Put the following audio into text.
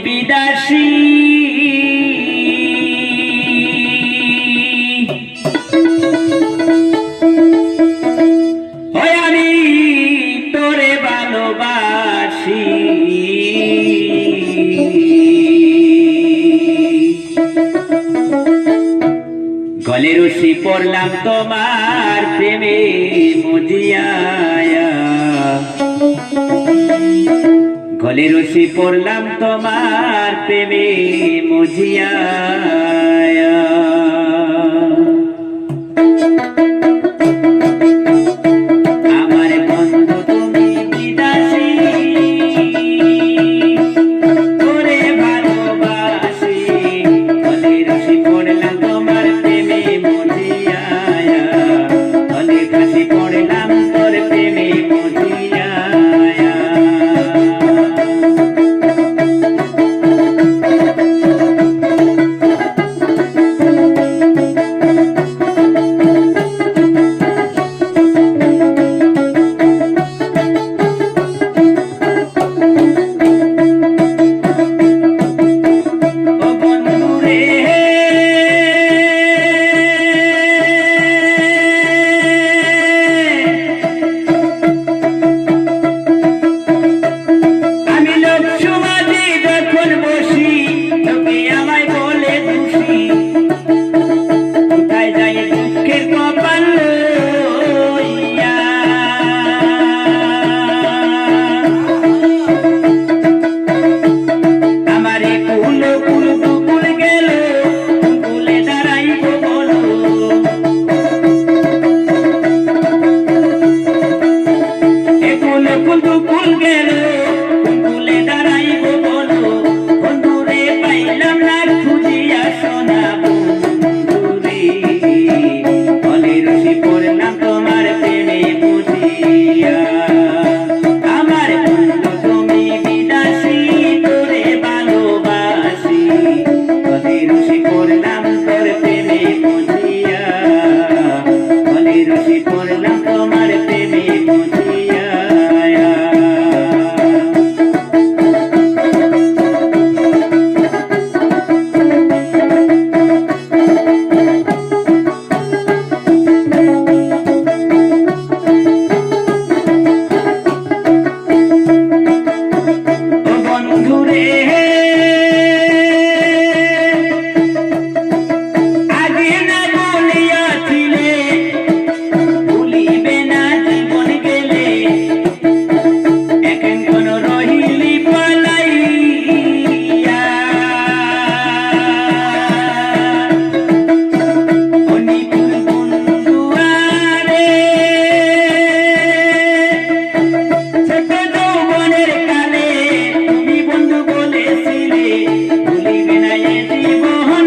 বিদাসী আমি তোরে ভালোবাসি। গলে রশি পড়লাম তোমার প্রেমে মজিয়া গলে রশি পড়লাম তোমার প্রেমে মজিয়া মোহন